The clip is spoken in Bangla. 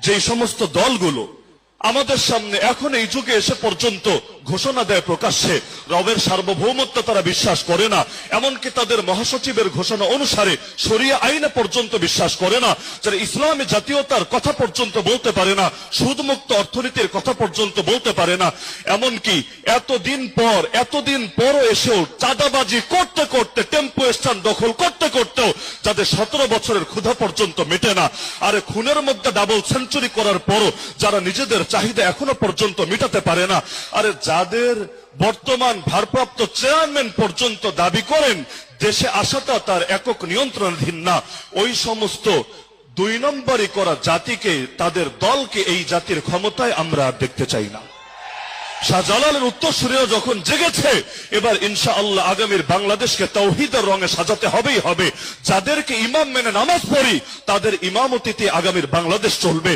যে সমস্ত দলগুলো আমাদের সামনে এখন এই যুগে এসে পর্যন্ত ঘোষণা দেয় প্রকাশ্যে, রবের সার্বভৌমত্ব তারা বিশ্বাস করে না, এমনকি তাদের মহাসচিবের ঘোষণা অনুসারে সরিয়া আইনে পর্যন্ত বিশ্বাস করে না, যারা ইসলামী জাতীয়তার কথা পর্যন্ত বলতে পারে না, সুদমুক্ত অর্থনীতির কথা পর্যন্ত বলতে পারে না, এমনকি এতদিন পর, এতদিন পরও এসেও চাঁদাবাজি করতে করতে, টেম্পো স্ট্যান্ড দখল করতে করতেও যাদের সতেরো বছরের ক্ষুধা পর্যন্ত মেটে না, আর খুনের মধ্যে ডাবল সেঞ্চুরি করার পরও যারা নিজেদের চাহিদা এখনও পর্যন্ত মেটাতে পারে না, আরে যাদের বর্তমান ভারপ্রাপ্ত চেয়ারম্যান পর্যন্ত দাবি করেন, দেশে আসাটা তার একক নিয়ন্ত্রণাধীন না। ওই সমস্ত দুই নম্বরই করা জাতিকে, তাদের দলকে এই জাতির ক্ষমতায় আমরা দেখতে চাই না। শাহজালালের উত্তরসূরিও যখন জেগেছে, এবার ইনশা আল্লাহ আগামীর বাংলাদেশকে তৌহিদের রঙে সাজাতে হবেই হবে। যাদেরকে ইমাম মেনে নামাজ পড়ি, তাদের ইমামতিতে আগামীর বাংলাদেশ চলবে।